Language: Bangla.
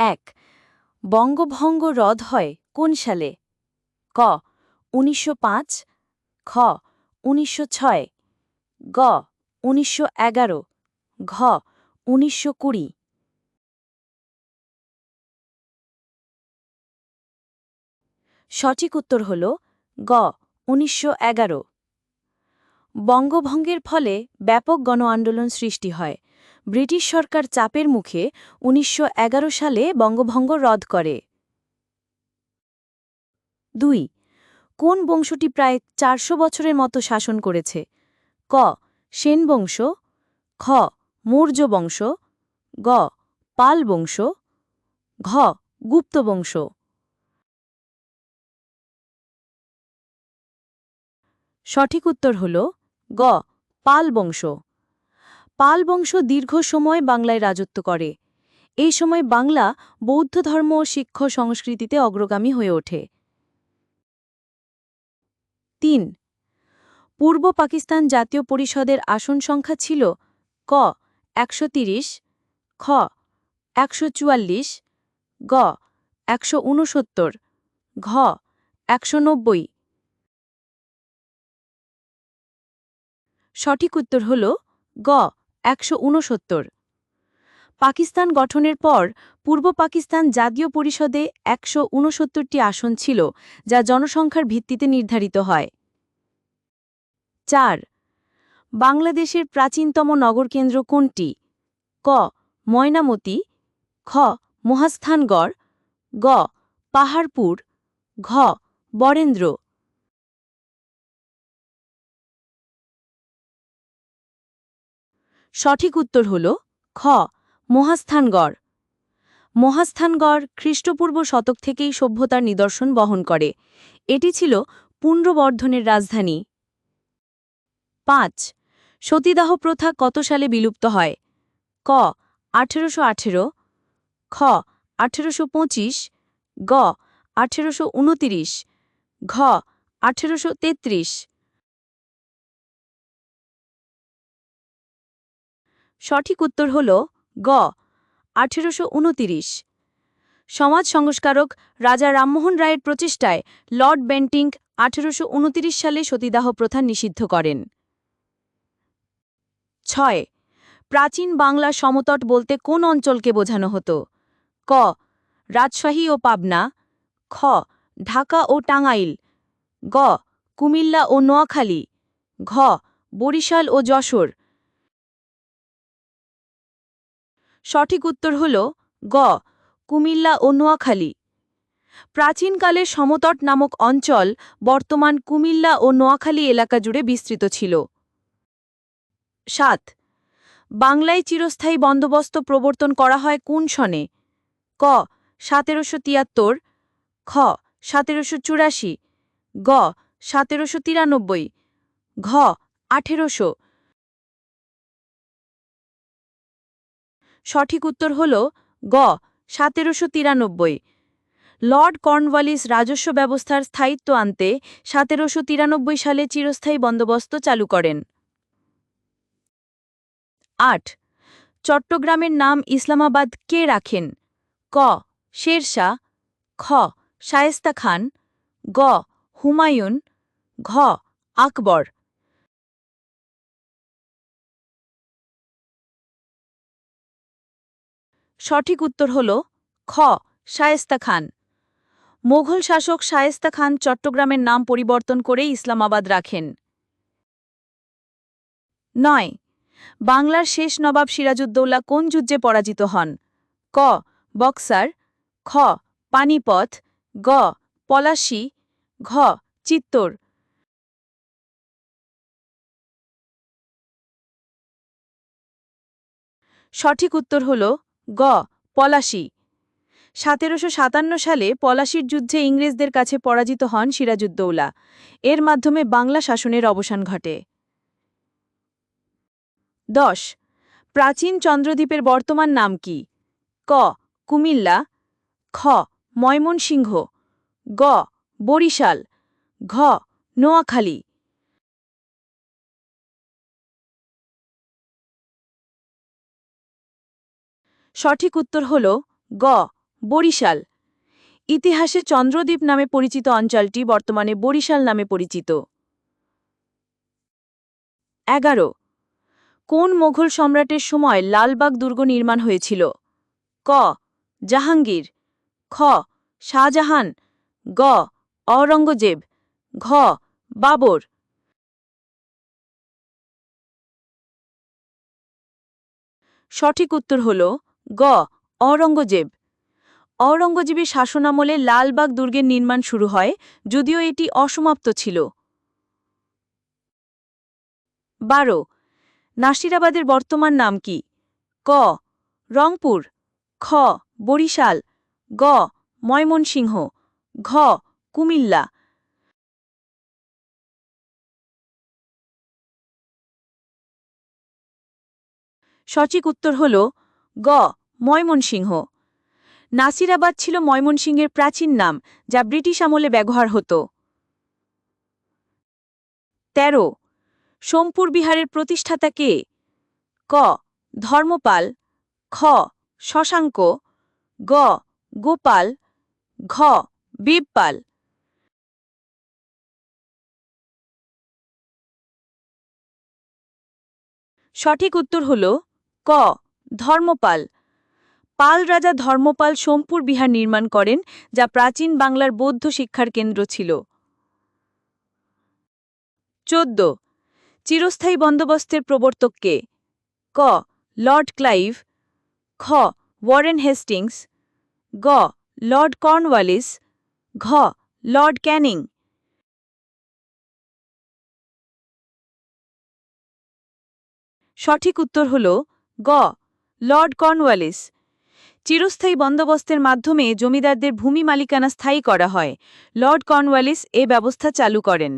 এক, বঙ্গভঙ্গ রদ হয় কোন সালে? ক, উনিশশো খ, উনিশশো ছয়, গ, উনিশশো এগারো, ঘ, উনিশশো কুড়ি। সঠিক উত্তর হল গ, উনিশশো এগারো। বঙ্গভঙ্গের ফলে ব্যাপক গণ আন্দোলন সৃষ্টি হয়। ব্রিটিশ সরকার চাপের মুখে উনিশশো এগারো সালে বঙ্গভঙ্গ রদ করে। দুই, কোন বংশটি প্রায় চারশো বছরের মতো শাসন করেছে? ক, সেন বংশ, খ, মৌর্য বংশ, গ, পাল বংশ, ঘ, গুপ্ত বংশ। সঠিক উত্তর হল গ, পাল বংশ। পাল বংশ দীর্ঘ সময় বাংলায় রাজত্ব করে। এই সময় বাংলা বৌদ্ধ ধর্ম ও শিক্ষ সংস্কৃতিতে অগ্রগামী হয়ে ওঠে। তিন। পূর্ব পাকিস্তান জাতীয় পরিষদের আসন সংখ্যা ছিল ক একশো খ একশো চুয়াল্লিশ, গ একশো উনসত্তর ঘ একশো নব্বই। সঠিক উত্তর হল গ একশো উনসত্তর পাকিস্তান গঠনের পর পূর্ব পাকিস্তান জাতীয় পরিষদে একশো উনসত্তরটি আসন ছিল, যা জনসংখ্যার ভিত্তিতে নির্ধারিত হয়। চার, বাংলাদেশের প্রাচীনতম নগরকেন্দ্র কোনটি? ক, ময়নামতি, খ, মহাস্থানগড়, গ, পাহাড়পুর, ঘ, বরেন্দ্র। সঠিক উত্তর হল খ মহাস্থানগড় মহাস্থানগড় খ্রিস্টপূর্ব শতক থেকেই সভ্যতার নিদর্শন বহন করে। এটি ছিল পুণ্ড্রবর্ধনের রাজধানী। পাঁচ, সতীদাহ প্রথা কত সালে বিলুপ্ত হয়? ক, আঠেরোশো আঠেরো। খ, আঠেরোশো পঁচিশ। গ, আঠেরোশো উনতিরিশ। ঘ, আঠেরোশো তেত্রিশ। সঠিক উত্তর হল গ, আঠেরোশো সমাজ সংস্কারক রাজা রামমোহন রায়ের প্রচেষ্টায় লর্ড বেন্টিং আঠেরোশো সালে সতীদাহ প্রথা নিষিদ্ধ করেন। ছয়, প্রাচীন বাংলা সমতট বলতে কোন অঞ্চলকে বোঝানো হতো? ক, রাজশাহী ও পাবনা। খ, ঢাকা ও টাঙ্গাইল। গ, কুমিল্লা ও নোয়াখালী। ঘ, বরিশাল ও যশোর। সঠিক উত্তর হল গ, কুমিল্লা ও নোয়াখালী। প্রাচীনকালে সমতট নামক অঞ্চল বর্তমান কুমিল্লা ও নোয়াখালী এলাকা জুড়ে বিস্তৃত ছিল। সাত, বাংলায় চিরস্থায়ী বন্দোবস্ত প্রবর্তন করা হয় কোন সনে? ক, সতেরোশো তিয়াত্তর, খ, সতেরোশো চুরাশি, গ, সতেরোশো তিরানব্বই, ঘ, আঠেরোশো সঠিক উত্তর হল গ, সতেরোশো তিরানব্বই। লর্ড কর্নওয়ালিস রাজস্ব ব্যবস্থার স্থায়িত্ব আনতে সতেরোশো তিরানব্বই সালে চিরস্থায়ী বন্দোবস্ত চালু করেন। আট, চট্টগ্রামের নাম ইসলামাবাদ কে রাখেন? ক, শেরশাহ। খ, শায়েস্তা খান। গ, হুমায়ুন। ঘ, আকবর। সঠিক উত্তর হল খ, শায়েস্তা খান। মোঘল শাসক শায়েস্তা খান চট্টগ্রামের নাম পরিবর্তন করে ইসলামাবাদ রাখেন। নয়, বাংলার শেষ নবাব সিরাজউদ্দৌলা কোন যুদ্ধে পরাজিত হন? ক, বক্সার। খ, পানিপথ। গ, পলাশী। ঘ, চিত্তর। সঠিক উত্তর হল গ. পলাশী। সতেরোশো সাতান্ন সালে পলাশির যুদ্ধে ইংরেজদের কাছে পরাজিত হন সিরাজউদ্দৌলা। এর মাধ্যমে বাংলা শাসনের অবসান ঘটে। দশ. প্রাচীন চন্দ্রদ্বীপের বর্তমান নাম কি? ক. কুমিল্লা। খ. ময়মনসিংহ। গ. বরিশাল। ঘ. নোয়াখালী। সঠিক উত্তর হল গ, বরিশাল। ইতিহাসে চন্দ্রদ্বীপ নামে পরিচিত অঞ্চলটি বর্তমানে বরিশাল নামে পরিচিত। এগারো, কোন মোঘল সম্রাটের সময় লালবাগ দুর্গ নির্মাণ হয়েছিল? ক, জাহাঙ্গীর। খ, শাহজাহান। গ অরঙ্গজেব ঘ, বাবর। সঠিক উত্তর হল গ. অরঙ্গজেব অরঙ্গজেবের শাসনামলে লালবাগ দুর্গের নির্মাণ শুরু হয়, যদিও এটি অসমাপ্ত ছিল। বারো। নাসিরাবাদের বর্তমান নাম কি? ক. রংপুর। খ. বরিশাল। গ. ময়মনসিংহ। ঘ. কুমিল্লা। সঠিক উত্তর হল গ, ময়মনসিংহ। নাসিরাবাদ ছিল ময়মনসিংহের প্রাচীন নাম, যা ব্রিটিশ আমলে ব্যবহার হতো। তেরো, সোমপুর বিহারের প্রতিষ্ঠাতা কে? ক, ধর্মপাল। খ, শশাঙ্ক। গ, গোপাল। ঘ বীরপাল সঠিক উত্তর হল ক ধর্মপাল। পাল রাজা ধর্মপাল সোমপুর বিহার নির্মাণ করেন, যা প্রাচীন বাংলার বৌদ্ধ শিক্ষার কেন্দ্র ছিল। চোদ্দ। চিরস্থায়ী বন্দোবস্তের প্রবর্তক কে? ক। Lord Clive. খ। Warren Hastings. গ। Lord Cornwallis. ঘ। Lord Canning. সঠিক উত্তর হল গ। Lord Cornwallis. চিরস্থায়ী বন্দোবস্তের মাধ্যমে জমিদারদের ভূমি মালিকানা স্থায়ী করা হয়। লর্ড কর্নওয়ালিস এ ব্যবস্থা চালু করেন।